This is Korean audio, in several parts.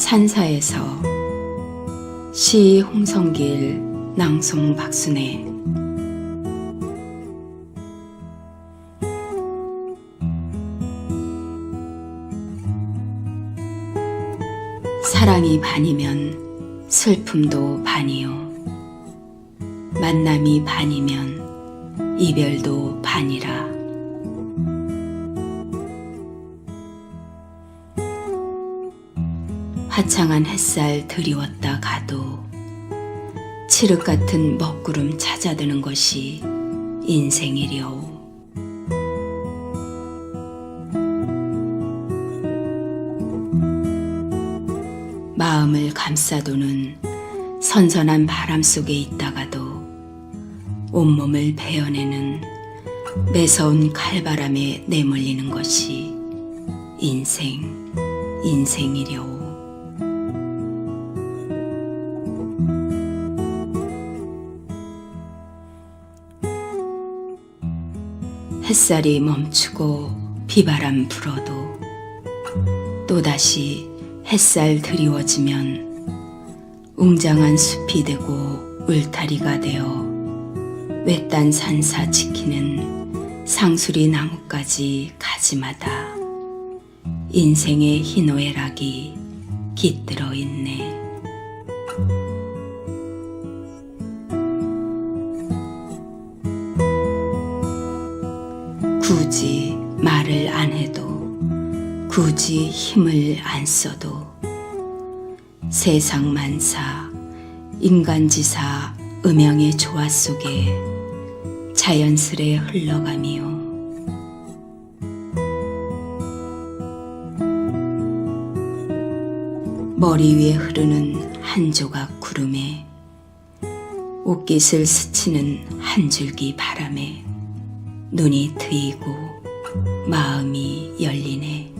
산사에서 시 홍성길 낭송 박순애. 사랑이 반이면 슬픔도 반이요. 만남이 반이면 이별도 반이라 화창한 햇살 드리웠다 가도 칠흑 같은 먹구름 찾아드는 것이 인생이려오. 마음을 감싸도는 선선한 바람 속에 있다가도 온몸을 베어내는 매서운 칼바람에 내몰리는 것이 인생, 인생이려오. 햇살이 멈추고 비바람 불어도 또다시 햇살 드리워지면 웅장한 숲이 되고 울타리가 되어 외딴 산사 지키는 상수리 나무까지 가지마다 인생의 희노애락이 깃들어 있네. 굳이 말을 안 해도 굳이 힘을 안 써도 세상 만사 인간지사 음양의 조화 속에 자연스레 흘러가미요. 머리 위에 흐르는 한 조각 구름에 옷깃을 스치는 한 줄기 바람에 눈이 트이고 마음이 열리네.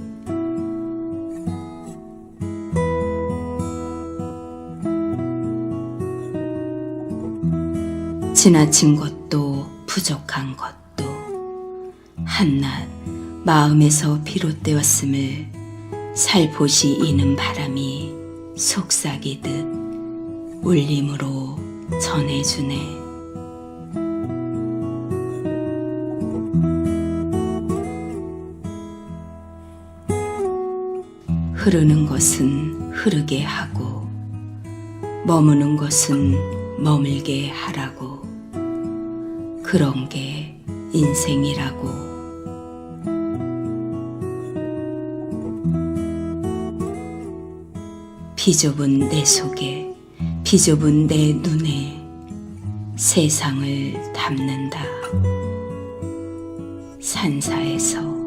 지나친 것도 부족한 것도 한낱 마음에서 비롯되었음을 살포시 이는 바람이 속삭이듯 울림으로 전해주네. 흐르는 것은 흐르게 하고 머무는 것은 머물게 하라고. 그런 게 인생이라고. 비좁은 내 속에 비좁은 내 눈에 세상을 담는다. 산사에서